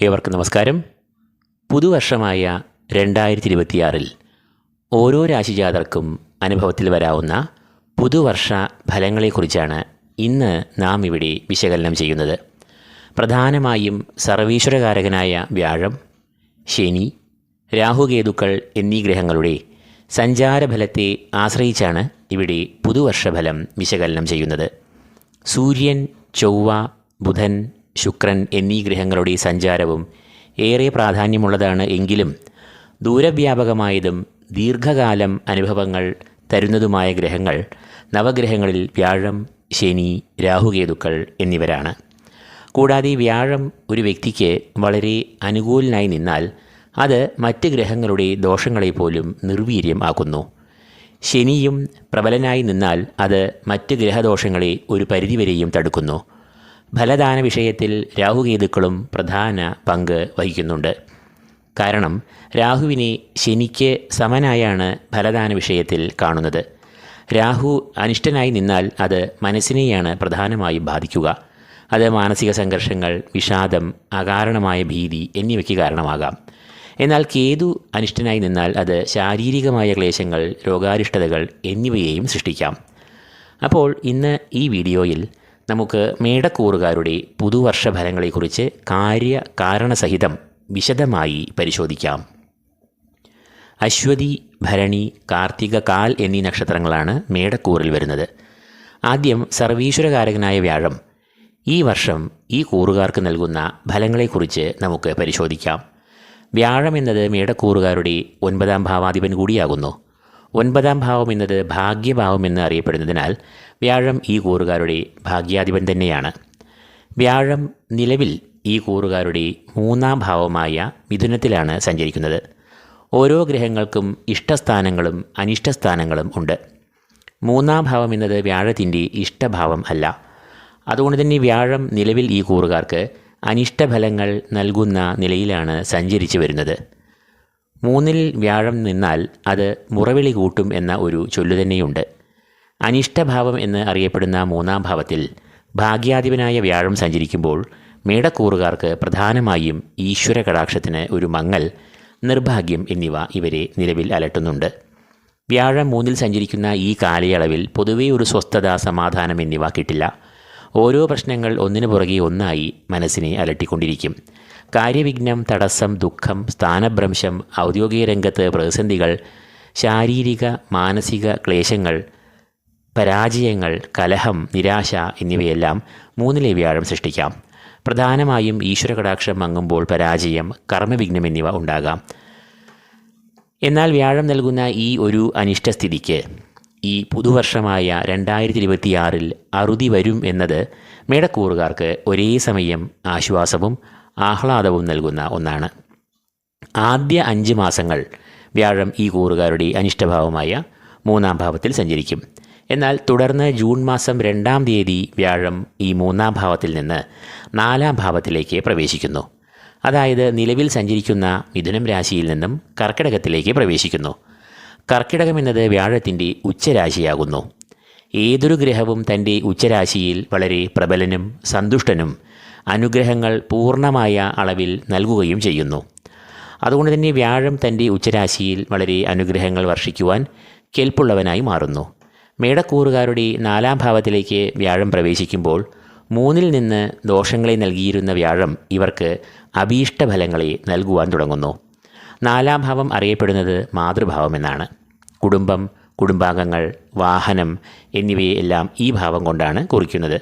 ഏവർക്കും നമസ്കാരം. പുതുവർഷമായ രണ്ടായിരത്തി ഇരുപത്തിയാറിൽ ഓരോ രാശിജാതർക്കും അനുഭവത്തിൽ വരാവുന്ന പുതുവർഷ ഫലങ്ങളെക്കുറിച്ചാണ് ഇന്ന് നാം ഇവിടെ വിശകലനം ചെയ്യുന്നത്. പ്രധാനമായും സർവീശ്വരകാരകനായ വ്യാഴം ശനി രാഹുകേതുക്കൾ എന്നീ ഗ്രഹങ്ങളുടെ സഞ്ചാരഫലത്തെ ആശ്രയിച്ചാണ് ഇവിടെ പുതുവർഷഫലം വിശകലനം ചെയ്യുന്നത്. സൂര്യൻ ചൊവ്വ ബുധൻ ശുക്രൻ എന്നീ ഗ്രഹങ്ങളുടെ സഞ്ചാരവും ഏറെ പ്രാധാന്യമുള്ളതാണ് എങ്കിലും ദൂരവ്യാപകമായതും ദീർഘകാലം അനുഭവങ്ങൾ തരുന്നതുമായ ഗ്രഹങ്ങൾ നവഗ്രഹങ്ങളിൽ വ്യാഴം ശനി രാഹുകേതുക്കൾ എന്നിവരാണ്. കൂടാതെ വ്യാഴം ഒരു വ്യക്തിക്ക് വളരെ അനുകൂലനായി നിന്നാൽ അത് മറ്റ് ഗ്രഹങ്ങളുടെ ദോഷങ്ങളെ പോലും നിർവീര്യം ആക്കുന്നു ശനിയും പ്രബലനായി നിന്നാൽ അത് മറ്റ് ഗ്രഹദോഷങ്ങളെ ഒരു പരിധിവരെയും തടുക്കുന്നു. ഫലദാന വിഷയത്തിൽ രാഹുകേതുക്കളും പ്രധാന പങ്ക് വഹിക്കുന്നുണ്ട്. കാരണം രാഹുവിനെ ശനിക്ക് സമനായാണ് ഫലദാന വിഷയത്തിൽ കാണുന്നത്. രാഹു അനിഷ്ടനായി നിന്നാൽ അത് മനസ്സിനെയാണ് പ്രധാനമായും ബാധിക്കുക. അത് മാനസിക സംഘർഷങ്ങൾ വിഷാദം അകാരണമായ ഭീതി എന്നിവയ്ക്ക് കാരണമാകാം. എന്നാൽ കേതു അനിഷ്ടനായി നിന്നാൽ അത് ശാരീരികമായ ക്ലേശങ്ങൾ രോഗാരിഷ്ടതകൾ എന്നിവയെയും സൃഷ്ടിക്കാം. അപ്പോൾ ഇന്ന് ഈ വീഡിയോയിൽ നമുക്ക് മേടക്കൂറുകാരുടെ പുതുവർഷ ഫലങ്ങളെക്കുറിച്ച് കാര്യ കാരണസഹിതം വിശദമായി പരിശോധിക്കാം. അശ്വതി ഭരണി കാർത്തിക കാൽ എന്നീ നക്ഷത്രങ്ങളാണ് മേടക്കൂറിൽ വരുന്നത്. ആദ്യം സർവീശ്വരകാരകനായ വ്യാഴം. ഈ വർഷം ഈ കൂറുകാർക്ക് നൽകുന്ന ഫലങ്ങളെക്കുറിച്ച് നമുക്ക് പരിശോധിക്കാം. വ്യാഴം എന്നത് മേടക്കൂറുകാരുടെ ഒൻപതാം ഭാവാധിപൻ കൂടിയാകുന്നു. ഒൻപതാം ഭാവം എന്നത് ഭാഗ്യഭാവം എന്ന് അറിയപ്പെടുന്നതിനാൽ വ്യാഴം ഈ കൂറുകാരുടെ ഭാഗ്യാധിപൻ തന്നെയാണ്. വ്യാഴം നിലവിൽ ഈ കൂറുകാരുടെ മൂന്നാം ഭാവമായ മിഥുനത്തിലാണ് സഞ്ചരിക്കുന്നത്. ഓരോ ഗ്രഹങ്ങൾക്കും ഇഷ്ടസ്ഥാനങ്ങളും അനിഷ്ടസ്ഥാനങ്ങളും ഉണ്ട്. മൂന്നാം ഭാവം എന്നത് വ്യാഴത്തിന്റെ ഇഷ്ടഭാവം അല്ല. അതുകൊണ്ട് തന്നെ വ്യാഴം നിലവിൽ ഈ കൂറുകാർക്ക് അനിഷ്ടഫലങ്ങൾ നൽകുന്ന നിലയിലാണ് സഞ്ചരിച്ചു വരുന്നത്. മൂന്നിൽ വ്യാഴം നിന്നാൽ അത് മുറവിളി കൂട്ടും എന്ന ഒരു ചൊല്ലു തന്നെയുണ്ട്. അനിഷ്ടഭാവം എന്ന് അറിയപ്പെടുന്ന മൂന്നാം ഭാവത്തിൽ ഭാഗ്യാധിപനായ വ്യാഴം സഞ്ചരിക്കുമ്പോൾ മേടക്കൂറുകാർക്ക് പ്രധാനമായും ഈശ്വര കടാക്ഷത്തിന് ഒരു മങ്ങൽ നിർഭാഗ്യം എന്നിവ ഇവരെ നിലവിൽ അലട്ടുന്നുണ്ട്. വ്യാഴം മൂന്നിൽ സഞ്ചരിക്കുന്ന ഈ കാലയളവിൽ പൊതുവേ ഒരു സ്വസ്ഥത സമാധാനം എന്നിവ കിട്ടില്ല. ഓരോ പ്രശ്നങ്ങൾ ഒന്നിനു പുറകെ ഒന്നായി മനസ്സിനെ അലട്ടിക്കൊണ്ടിരിക്കും. കാര്യവിഘ്നം തടസ്സം ദുഃഖം സ്ഥാനഭ്രംശം ഔദ്യോഗിക രംഗത്ത് പ്രതിസന്ധികൾ ശാരീരിക മാനസിക ക്ലേശങ്ങൾ പരാജയങ്ങൾ കലഹം നിരാശ എന്നിവയെല്ലാം മൂന്നിലെ വ്യാഴം സൃഷ്ടിക്കാം. പ്രധാനമായും ഈശ്വര കടാക്ഷം മങ്ങുമ്പോൾ പരാജയം കർമ്മവിഘ്നം എന്നിവ ഉണ്ടാകാം. എന്നാൽ വ്യാഴം നൽകുന്ന ഈ ഒരു അനിഷ്ടസ്ഥിതിക്ക് ഈ പുതുവർഷമായ രണ്ടായിരത്തി ഇരുപത്തിയാറിൽ അറുതി വരും എന്നത് മേടക്കൂറുകാർക്ക് ഒരേ സമയം ആശ്വാസവും ആഹ്ലാദവും നൽകുന്ന ഒന്നാണ്. ആദ്യ അഞ്ച് മാസങ്ങൾ വ്യാഴം ഈ കൂറുകാരുടെ അനിഷ്ടഭാവമായ മൂന്നാം ഭാവത്തിൽ സഞ്ചരിക്കും. എന്നാൽ തുടർന്ന് ജൂൺ മാസം രണ്ടാം തീയതി വ്യാഴം ഈ മൂന്നാം ഭാവത്തിൽ നിന്ന് നാലാം ഭാവത്തിലേക്ക് പ്രവേശിക്കുന്നു. അതായത് നിലവിൽ സഞ്ചരിക്കുന്ന മിഥുനം രാശിയിൽ നിന്നും കർക്കിടകത്തിലേക്ക് പ്രവേശിക്കുന്നു. കർക്കിടകം എന്നത് വ്യാഴത്തിന്റെ ഉച്ചരാശിയാകുന്നു. ഏതൊരു ഗ്രഹവും തന്റെ ഉച്ചരാശിയിൽ വളരെ പ്രബലനും സന്തുഷ്ടനും അനുഗ്രഹങ്ങൾ പൂർണമായ അളവിൽ നൽകുകയും ചെയ്യുന്നു. അതുകൊണ്ട് തന്നെ വ്യാഴം തന്റെ ഉച്ചരാശിയിൽ വളരെ അനുഗ്രഹങ്ങൾ വർഷിക്കുവാൻ കെൽപ്പുള്ളവനായി മാറുന്നു. മേടക്കൂറുകാരുടെ നാലാം ഭാവത്തിലേക്ക് വ്യാഴം പ്രവേശിക്കുമ്പോൾ മൂന്നിൽ നിന്ന് ദോഷങ്ങളെ നൽകിയിരുന്ന വ്യാഴം ഇവർക്ക് അഭീഷ്ടഫലങ്ങളെ നൽകുവാൻ തുടങ്ങുന്നു. നാലാം ഭാവം അറിയപ്പെടുന്നത് മാതൃഭാവം എന്നാണ്. കുടുംബം കുടുംബാംഗങ്ങൾ വാഹനം എന്നിവയെല്ലാം ഈ ഭാവം കൊണ്ടാണ് കുറിക്കുന്നത്.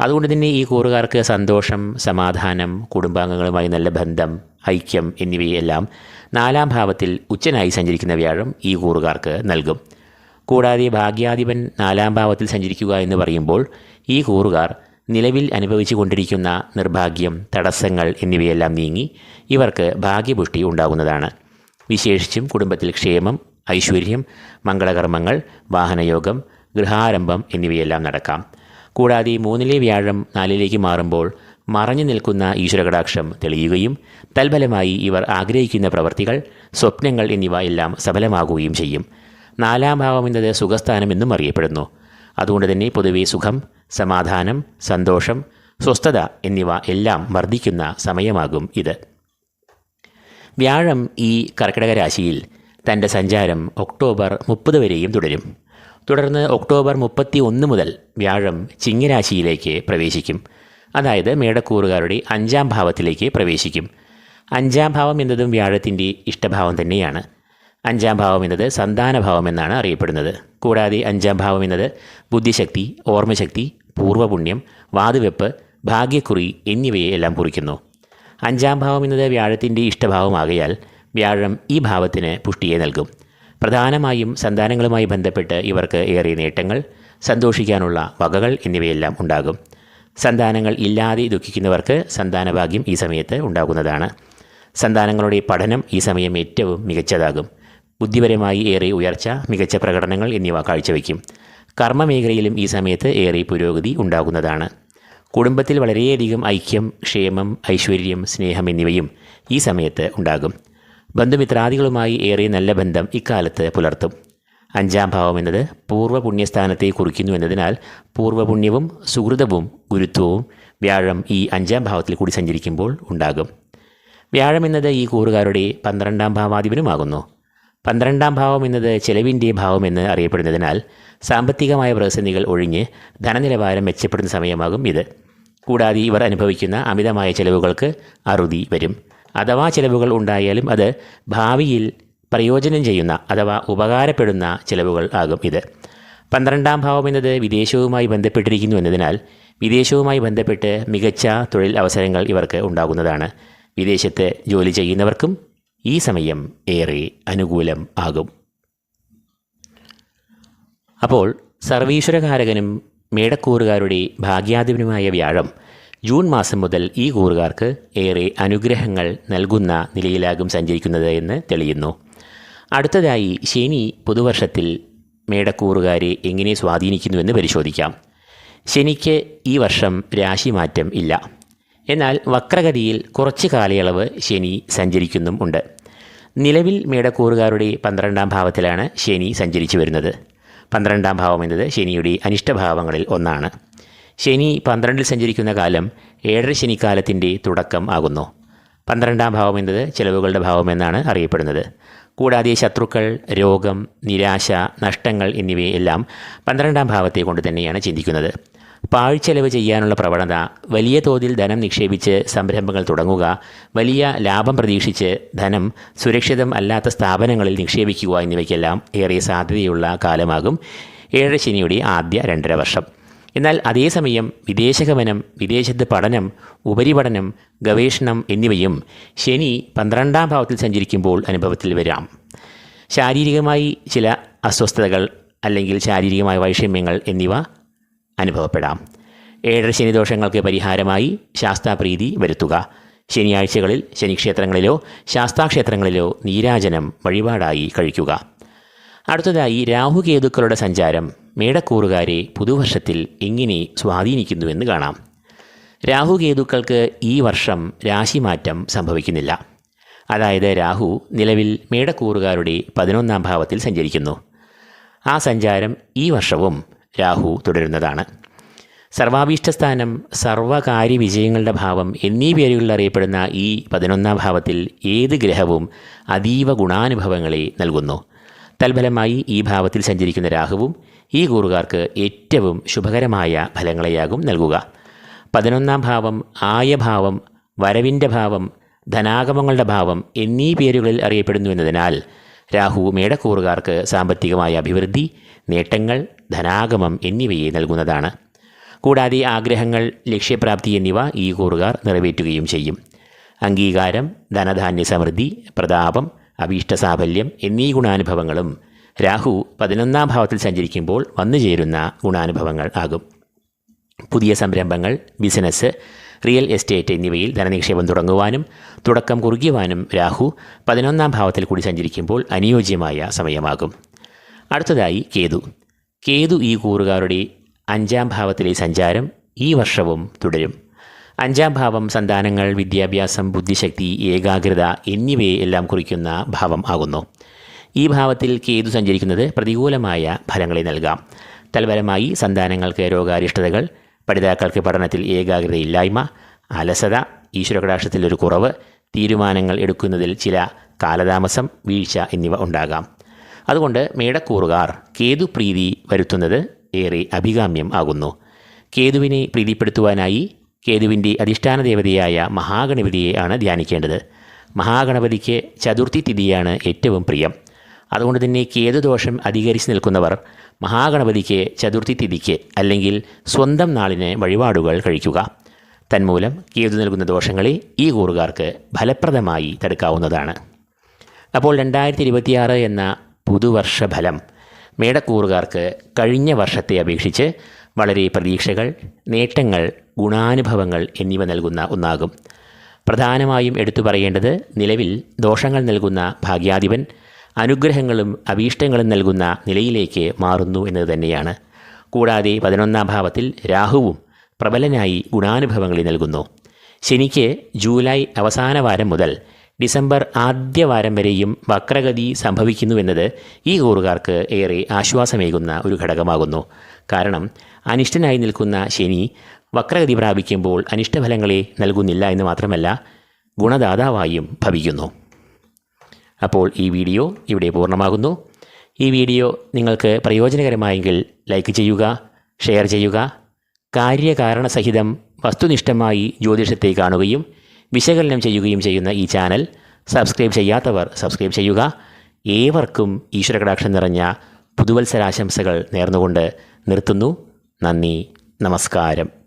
അതുകൊണ്ട് തന്നെ ഈ കൂറുകാർക്ക് സന്തോഷം സമാധാനം കുടുംബാംഗങ്ങളുമായി നല്ല ബന്ധം ഐക്യം എന്നിവയെല്ലാം നാലാം ഭാവത്തിൽ ഉച്ചനായി സഞ്ചരിക്കുന്ന വ്യാഴം ഈ കൂറുകാർക്ക് നൽകും. കൂടാതെ ഭാഗ്യാധിപൻ നാലാം ഭാവത്തിൽ സഞ്ചരിക്കുക എന്ന് പറയുമ്പോൾ ഈ കൂറുകാർ നിലവിൽ അനുഭവിച്ചു കൊണ്ടിരിക്കുന്ന നിർഭാഗ്യം തടസ്സങ്ങൾ എന്നിവയെല്ലാം നീങ്ങി ഇവർക്ക് ഭാഗ്യപുഷ്ടി ഉണ്ടാകുന്നതാണ്. വിശേഷിച്ചും കുടുംബത്തിൽ ക്ഷേമം ഐശ്വര്യം മംഗളകർമ്മങ്ങൾ വാഹനയോഗം ഗൃഹാരംഭം എന്നിവയെല്ലാം നടക്കാം. കൂടാതെ മൂന്നിലെ വ്യാഴം നാലിലേക്ക് മാറുമ്പോൾ മറഞ്ഞു നിൽക്കുന്ന ഈശ്വരകടാക്ഷം തെളിയുകയും തൽഫലമായി ഇവർ ആഗ്രഹിക്കുന്ന പ്രവർത്തികൾ സ്വപ്നങ്ങൾ എന്നിവ എല്ലാം സഫലമാകുകയും ചെയ്യും. നാലാം ഭാവം എന്നത് സുഖസ്ഥാനം എന്നും അറിയപ്പെടുന്നു. അതുകൊണ്ട് തന്നെ പൊതുവെ സുഖം സമാധാനം സന്തോഷം സ്വസ്ഥത എന്നിവ എല്ലാം വർദ്ധിക്കുന്ന സമയമാകും ഇത്. വ്യാഴം ഈ കർക്കിടക രാശിയിൽ തന്റെ സഞ്ചാരം ഒക്ടോബർ മുപ്പത് വരെയും തുടരും. തുടർന്ന് ഒക്ടോബർ മുപ്പത്തി ഒന്ന് മുതൽ വ്യാഴം ചിങ്ങരാശിയിലേക്ക് പ്രവേശിക്കും. അതായത് മേടക്കൂറുകാരുടെ അഞ്ചാം ഭാവത്തിലേക്ക് പ്രവേശിക്കും. അഞ്ചാം ഭാവം എന്നതും വ്യാഴത്തിന്റെ ഇഷ്ടഭാവം തന്നെയാണ്. അഞ്ചാം ഭാവം എന്നത് സന്താനഭാവം എന്നാണ് അറിയപ്പെടുന്നത്. കൂടാതെ അഞ്ചാം ഭാവം എന്നത് ബുദ്ധിശക്തി ഓർമ്മശക്തി പൂർവപുണ്യം വാതുവെപ്പ് ഭാഗ്യക്കുറി എന്നിവയെ എല്ലാം കുറിക്കുന്നു. അഞ്ചാം ഭാവം എന്നത് വ്യാഴത്തിന്റെ ഇഷ്ടഭാവമാകയാൽ വ്യാഴം ഈ ഭാവത്തിന് പുഷ്ടിയെ നൽകും. പ്രധാനമായും സന്താനങ്ങളുമായി ബന്ധപ്പെട്ട് ഇവർക്ക് ഏറെ നേട്ടങ്ങൾ സന്തോഷിക്കാനുള്ള വകകൾ എന്നിവയെല്ലാം ഉണ്ടാകും. സന്താനങ്ങൾ ഇല്ലാതെ ദുഃഖിക്കുന്നവർക്ക് സന്താനഭാഗ്യം ഈ സമയത്ത് ഉണ്ടാകുന്നതാണ്. സന്താനങ്ങളുടെ പഠനം ഈ സമയം ഏറ്റവും മികച്ചതാകും. ബുദ്ധിപരമായി ഏറെ ഉയർച്ച മികച്ച പ്രകടനങ്ങൾ എന്നിവ കാഴ്ചവെക്കും കർമ്മമേഖലയിലും ഈ സമയത്ത് ഏറെ പുരോഗതി ഉണ്ടാകുന്നതാണ്. കുടുംബത്തിൽ വളരെയധികം ഐക്യം ക്ഷേമം ഐശ്വര്യം സ്നേഹം എന്നിവയും ഈ സമയത്ത് ഉണ്ടാകും. ബന്ധുമിത്രാദികളുമായി ഏറെ നല്ല ബന്ധം ഇക്കാലത്ത് പുലർത്തും. അഞ്ചാം ഭാവം എന്നത് പൂർവ പുണ്യസ്ഥാനത്തെ കുറിക്കുന്നു എന്നതിനാൽ പൂർവപുണ്യവും സുഹൃതവും ഗുരുത്വവും വ്യാഴം ഈ അഞ്ചാം ഭാവത്തിൽ കൂടി സഞ്ചരിക്കുമ്പോൾ ഉണ്ടാകും. വ്യാഴം എന്നത് ഈ കൂറുകാരുടെ പന്ത്രണ്ടാം ഭാവാധിപനുമാകുന്നു. പന്ത്രണ്ടാം ഭാവം എന്നത് ചെലവിന്റെ ഭാവമെന്ന് അറിയപ്പെടുന്നതിനാൽ സാമ്പത്തികമായ പ്രതിസന്ധികൾ ഒഴിഞ്ഞ് ധനനിലവാരം മെച്ചപ്പെടുന്ന സമയമാകും ഇത്. കൂടാതെ ഇവർ അനുഭവിക്കുന്ന അമിതമായ ചെലവുകൾക്ക് അറുതി വരും. അഥവാ ചിലവുകൾ ഉണ്ടായാലും അത് ഭാവിയിൽ പ്രയോജനം ചെയ്യുന്ന അഥവാ ഉപകാരപ്പെടുന്ന ചിലവുകൾ ആകും ഇത്. പന്ത്രണ്ടാം ഭാവം എന്നത് വിദേശവുമായി ബന്ധപ്പെട്ടിരിക്കുന്നു എന്നതിനാൽ വിദേശവുമായി ബന്ധപ്പെട്ട് മികച്ച തൊഴിൽ അവസരങ്ങൾ ഇവർക്ക് ഉണ്ടാകുന്നതാണ്. വിദേശത്ത് ജോലി ചെയ്യുന്നവർക്കും ഈ സമയം ഏറെ അനുകൂലം ആകും. അപ്പോൾ സർവീശ്വരകാരകനും മേടക്കൂറുകാരുടെ ഭാഗ്യാധിപനുമായ വ്യാഴം ജൂൺ മാസം മുതൽ ഈ കൂറുകാർക്ക് ഏറെ അനുഗ്രഹങ്ങൾ നൽകുന്ന നിലയിലാകും സഞ്ചരിക്കുന്നത് എന്ന് തെളിയുന്നു. അടുത്തതായി ശനി പുതുവർഷത്തിൽ മേടക്കൂറുകാരെ എങ്ങനെ സ്വാധീനിക്കുന്നുവെന്ന് പരിശോധിക്കാം. ശനിക്ക് ഈ വർഷം രാശിമാറ്റം ഇല്ല. എന്നാൽ വക്രഗതിയിൽ കുറച്ച് കാലയളവ് ശനി സഞ്ചരിക്കുന്നും ഉണ്ട്. നിലവിൽ മേടക്കൂറുകാരുടെ പന്ത്രണ്ടാം ഭാവത്തിലാണ് ശനി സഞ്ചരിച്ചു വരുന്നത്. പന്ത്രണ്ടാം ഭാവം എന്നത് ശനിയുടെ അനിഷ്ടഭാവങ്ങളിൽ ഒന്നാണ്. ശനി പന്ത്രണ്ടിൽ സഞ്ചരിക്കുന്ന കാലം ഏഴര ശനിക്കാലത്തിന്റെ തുടക്കം ആകുന്നു. പന്ത്രണ്ടാം ഭാവം എന്നത് ചിലവുകളുടെ ഭാവമെന്നാണ് അറിയപ്പെടുന്നത്. കൂടാതെ ശത്രുക്കൾ രോഗം നിരാശ നഷ്ടങ്ങൾ എന്നിവയെല്ലാം പന്ത്രണ്ടാം ഭാവത്തെ കൊണ്ട് തന്നെയാണ് ചിന്തിക്കുന്നത്. പാഴ്ചെലവ് ചെയ്യാനുള്ള പ്രവണത വലിയ തോതിൽ ധനം നിക്ഷേപിച്ച് സംരംഭങ്ങൾ തുടങ്ങുക വലിയ ലാഭം പ്രതീക്ഷിച്ച് ധനം സുരക്ഷിതം അല്ലാത്ത സ്ഥാപനങ്ങളിൽ നിക്ഷേപിക്കുക എന്നിവയ്ക്കെല്ലാം ഏറെ സാധ്യതയുള്ള കാലമാകും ഏഴര ശനിയുടെ ആദ്യ രണ്ടര വർഷം. എന്നാൽ അതേസമയം വിദേശഗമനം വിദേശത്ത് പഠനം ഉപരിപഠനം ഗവേഷണം എന്നിവയും ശനി പന്ത്രണ്ടാം ഭാവത്തിൽ സഞ്ചരിക്കുമ്പോൾ അനുഭവത്തിൽ വരാം. ശാരീരികമായി ചില അസ്വസ്ഥതകൾ അല്ലെങ്കിൽ ശാരീരികമായ വൈഷമ്യങ്ങൾ എന്നിവ അനുഭവപ്പെടാം. ഏഴര ശനി ശനിദോഷങ്ങൾക്ക് പരിഹാരമായി ശാസ്താപ്രീതി വരുത്തുക. ശനിയാഴ്ചകളിൽ ശനിക്ഷേത്രങ്ങളിലോ ശാസ്താക്ഷേത്രങ്ങളിലോ നീരാജനം വഴിപാടായി കഴിക്കുക. അടുത്തതായി രാഹുകേതുക്കളുടെ സഞ്ചാരം. മേടക്കൂറുകാരെ പുതുവർഷത്തിൽ എങ്ങനെ സ്വാധീനിക്കുന്നുവെന്ന് കാണാം. രാഹുകേതുക്കൾക്ക് ഈ വർഷം രാശിമാറ്റം സംഭവിക്കുന്നില്ല. അതായത് രാഹു നിലവിൽ മേടക്കൂറുകാരുടെ പതിനൊന്നാം ഭാവത്തിൽ സഞ്ചരിക്കുന്നു. ആ സഞ്ചാരം ഈ വർഷവും രാഹു തുടരുന്നതാണ്. സർവാഭീഷ്ടസ്ഥാനം സർവകാര്യ വിജയങ്ങളുടെ ഭാവം എന്നീ പേരുകളിൽ അറിയപ്പെടുന്ന ഈ പതിനൊന്നാം ഭാവത്തിൽ ഏത് ഗ്രഹവും അതീവ ഗുണാനുഭവങ്ങളെ നൽകുന്നു. തൽഫലമായി ഈ ഭാവത്തിൽ സഞ്ചരിക്കുന്ന രാഹുവും ഈ കൂറുകാർക്ക് ഏറ്റവും ശുഭകരമായ ഫലങ്ങളെയാകും നൽകുക. പതിനൊന്നാം ഭാവം ആയഭാവം വരവിന്റെ ഭാവം ധനാഗമങ്ങളുടെ ഭാവം എന്നീ പേരുകളിൽ അറിയപ്പെടുന്നു എന്നതിനാൽ രാഹു മേടക്കൂറുകാർക്ക് സാമ്പത്തികമായ അഭിവൃദ്ധി നേട്ടങ്ങൾ ധനാഗമം എന്നിവയെ നൽകുന്നതാണ്. കൂടാതെ ആഗ്രഹങ്ങൾ ലക്ഷ്യപ്രാപ്തി എന്നിവ ഈ കൂറുകാർ നിറവേറ്റുകയും ചെയ്യും. അംഗീകാരം ധനധാന്യ സമൃദ്ധി പ്രതാപം അഭീഷ്ടസാഫല്യം എന്നീ ഗുണാനുഭവങ്ങളും രാഹു പതിനൊന്നാം ഭാവത്തിൽ സഞ്ചരിക്കുമ്പോൾ വന്നു ചേരുന്ന ഗുണാനുഭവങ്ങൾ ആകും. പുതിയ സംരംഭങ്ങൾ ബിസിനസ് റിയൽ എസ്റ്റേറ്റ് എന്നിവയിൽ ധനനിക്ഷേപം തുടങ്ങുവാനും തുടക്കം കുറുകിയുവാനും രാഹു പതിനൊന്നാം ഭാവത്തിൽ കൂടി സഞ്ചരിക്കുമ്പോൾ അനുയോജ്യമായ സമയമാകും. അടുത്തതായി കേതു. കേതു ഈ കൂറുകാരുടെ അഞ്ചാം ഭാവത്തിലെ സഞ്ചാരം ഈ വർഷവും തുടരും. അഞ്ചാം ഭാവം സന്താനങ്ങൾ വിദ്യാഭ്യാസം ബുദ്ധിശക്തി ഏകാഗ്രത എന്നിവയെ എല്ലാം കുറിക്കുന്ന ഭാവം ആകുന്നു. ഈ ഭാവത്തിൽ കേതു സഞ്ചരിക്കുന്നത് പ്രതികൂലമായ ഫലങ്ങളെ നൽകാം. തൽഫലമായി സന്താനങ്ങൾക്ക് രോഗാരിഷ്ടതകൾ പഠിതാക്കൾക്ക് പഠനത്തിൽ ഏകാഗ്രതയില്ലായ്മ അലസത ഈശ്വരകടാക്ഷത്തിലൊരു കുറവ് തീരുമാനങ്ങൾ എടുക്കുന്നതിൽ ചില കാലതാമസം വീഴ്ച എന്നിവ ഉണ്ടാകാം. അതുകൊണ്ട് മേടക്കൂറുകാർ കേതുപ്രീതി വരുത്തുന്നത് ഏറെ അഭികാമ്യം ആകുന്നു. കേതുവിനെ പ്രീതിപ്പെടുത്തുവാനായി കേതുവിന്റെ അധിഷ്ഠാന ദേവതയായ മഹാഗണപതിയെ ആണ് ധ്യാനിക്കേണ്ടത്. മഹാഗണപതിക്ക് ചതുർത്ഥി തിഥിയാണ് ഏറ്റവും പ്രിയം. അതുകൊണ്ട് തന്നെ കേതുദോഷം അധികരിച്ച് നിൽക്കുന്നവർ മഹാഗണപതിക്ക് ചതുർത്ഥി തിഥിക്ക് അല്ലെങ്കിൽ സ്വന്തം നാളിന് വഴിപാടുകൾ കഴിക്കുക. തന്മൂലം കേതു നൽകുന്ന ദോഷങ്ങളെ ഈ കൂറുകാർക്ക് ഫലപ്രദമായി തടുക്കാവുന്നതാണ്. അപ്പോൾ രണ്ടായിരത്തി ഇരുപത്തിയാറ് എന്ന പുതുവർഷ ഫലം മേടക്കൂറുകാർക്ക് കഴിഞ്ഞ വർഷത്തെ അപേക്ഷിച്ച് വളരെ പ്രതീക്ഷകൾ നേട്ടങ്ങൾ ഗുണാനുഭവങ്ങൾ എന്നിവ നൽകുന്ന ഒന്നാകും. പ്രധാനമായും എടുത്തു പറയേണ്ടത് നിലവിൽ ദോഷങ്ങൾ നൽകുന്ന ഭാഗ്യാധിപൻ അനുഗ്രഹങ്ങളും അഭീഷ്ടങ്ങളും നൽകുന്ന നിലയിലേക്ക് മാറുന്നു എന്നത് തന്നെയാണ്. കൂടാതെ പതിനൊന്നാം ഭാവത്തിൽ രാഹുവും പ്രബലനായി ഗുണാനുഭവങ്ങളിൽ നൽകുന്നു. ശനിക്ക് ജൂലൈ അവസാന വാരം മുതൽ ഡിസംബർ ആദ്യ വാരം വരെയും വക്രഗതി സംഭവിക്കുന്നുവെന്നത് ഈ കൂറുകാർക്ക് ഏറെ ആശ്വാസമേകുന്ന ഒരു ഘടകമാകുന്നു. കാരണം അനിഷ്ടനായി നിൽക്കുന്ന ശനി വക്രഗതി പ്രാപിക്കുമ്പോൾ അനിഷ്ടഫലങ്ങളെ നൽകുന്നില്ല എന്ന് മാത്രമല്ല ഗുണദാതാവായും ഭവിക്കുന്നു. അപ്പോൾ ഈ വീഡിയോ ഇവിടെ പൂർണമാകുന്നു. ഈ വീഡിയോ നിങ്ങൾക്ക് പ്രയോജനകരമായെങ്കിൽ ലൈക്ക് ചെയ്യുക ഷെയർ ചെയ്യുക കാര്യകാരണസഹിതം വസ്തുനിഷ്ഠമായി ജ്യോതിഷത്തെ കാണുകയും വിശകലനം ചെയ്യുകയും ചെയ്യുന്ന ഈ ചാനൽ സബ്സ്ക്രൈബ് ചെയ്യാത്തവർ സബ്സ്ക്രൈബ് ചെയ്യുക. ഏവർക്കും ഈശ്വരകടാക്ഷം നിറഞ്ഞ പുതുവത്സരാശംസകൾ നേർന്നുകൊണ്ട് നിർത്തുന്നു. നന്ദി. നമസ്കാരം.